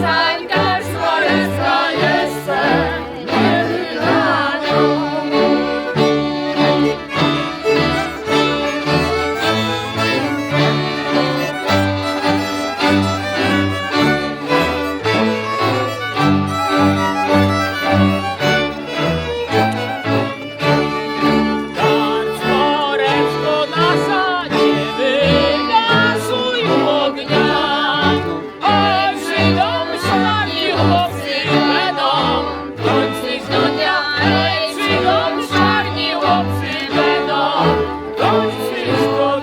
Side. Christ.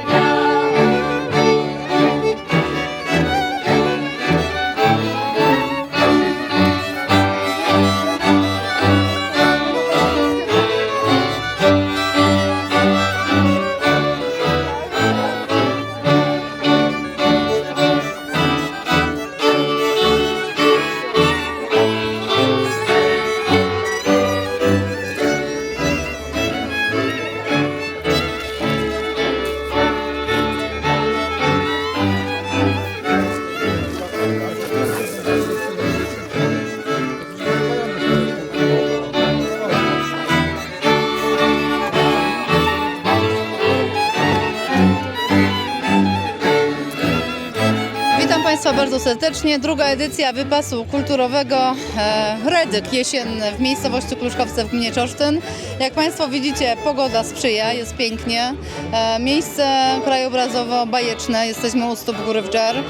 Serdecznie. Druga edycja wypasu kulturowego e, Redyk jesienny w miejscowości Kluszkowce w gminie Czosztyn. Jak Państwo widzicie, pogoda sprzyja, jest pięknie. E, miejsce krajobrazowo bajeczne, jesteśmy u stóp góry Wdżer. E,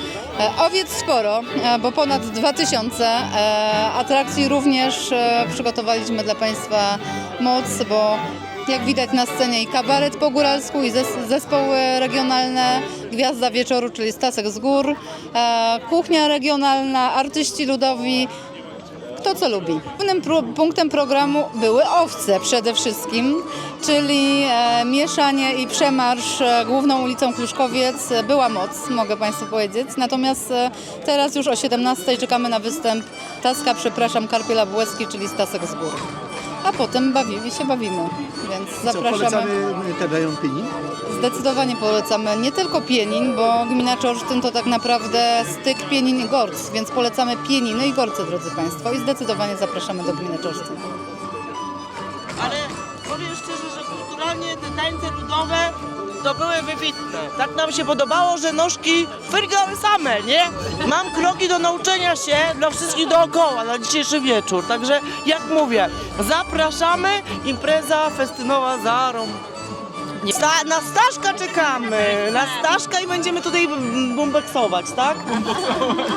owiec sporo, bo ponad 2000. E, atrakcji również przygotowaliśmy dla Państwa moc, bo jak widać na scenie i kabaret po góralsku, i zes- zespoły regionalne, Gwiazda Wieczoru, czyli Stasek z Gór, e, kuchnia regionalna, artyści ludowi, kto co lubi. Głównym pró- punktem programu były owce przede wszystkim, czyli e, mieszanie i przemarsz e, główną ulicą Kluszkowiec. E, Była moc, mogę Państwu powiedzieć. Natomiast e, teraz już o 17 czekamy na występ Taska, przepraszam, Karpiela Błeski, czyli Stasek z Gór. A potem bawimy się, bawimy, więc Co, zapraszamy. polecamy ten rejon Pini? Zdecydowanie polecamy nie tylko Pienin, bo gmina Czorsztyn to tak naprawdę styk Pienin i Gorc, więc polecamy Pieniny i Gorce, drodzy Państwo, i zdecydowanie zapraszamy do gminy Czorsztyn. Ale powiem szczerze, że kulturalnie te tańce ludowe to były wybitne. Tak nam się podobało, że nóżki fyrgały same, nie? Mam kroki do nauczenia się dla wszystkich dookoła na dzisiejszy wieczór. Także jak mówię, zapraszamy, impreza festynowa za rąb. Sta- na Staszka czekamy, na Staszka i będziemy tutaj bum- bumbeksować, tak?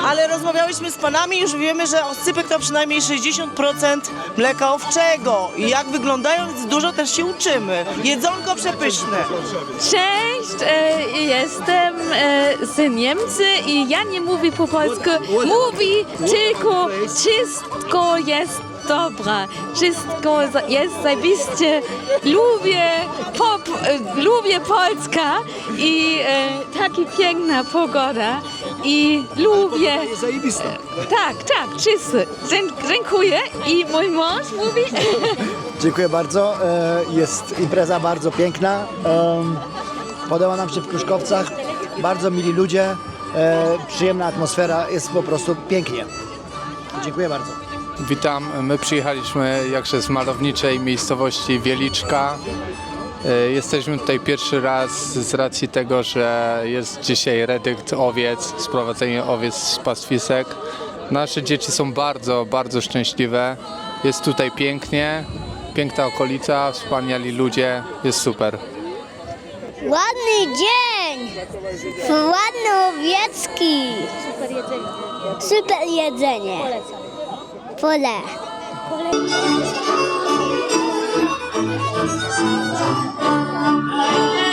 Ale rozmawiałyśmy z panami, już wiemy, że oscypek to przynajmniej 60% mleka owczego. I jak wyglądają, więc dużo też się uczymy. Jedzonko przepyszne. Cześć, e, jestem e, z Niemcy i ja nie mówię po polsku. Mówi tylko wszystko jest dobre. Wszystko za- jest zajebiście. Lubię pop, e, lubię Polska i e, taka piękna pogoda i lubię... Zajebista. Tak, tak. Dzie- Dziękuję i mój mąż mówi... Dziękuję bardzo. E, Jest impreza bardzo piękna. Podoba nam się w Kruszkowcach. Bardzo mili ludzie. e, Przyjemna atmosfera. Jest po prostu pięknie. Dziękuję bardzo. Witam. My przyjechaliśmy jakże z malowniczej miejscowości Wieliczka. E, Jesteśmy tutaj pierwszy raz z racji tego, że jest dzisiaj redykt owiec, sprowadzenie owiec z pastwisek. Nasze dzieci są bardzo, bardzo szczęśliwe. Jest tutaj pięknie, piękna okolica, wspaniali ludzie, jest super. Ładny dzień! Ładny owiecki! Super jedzenie! Pole. Thank you.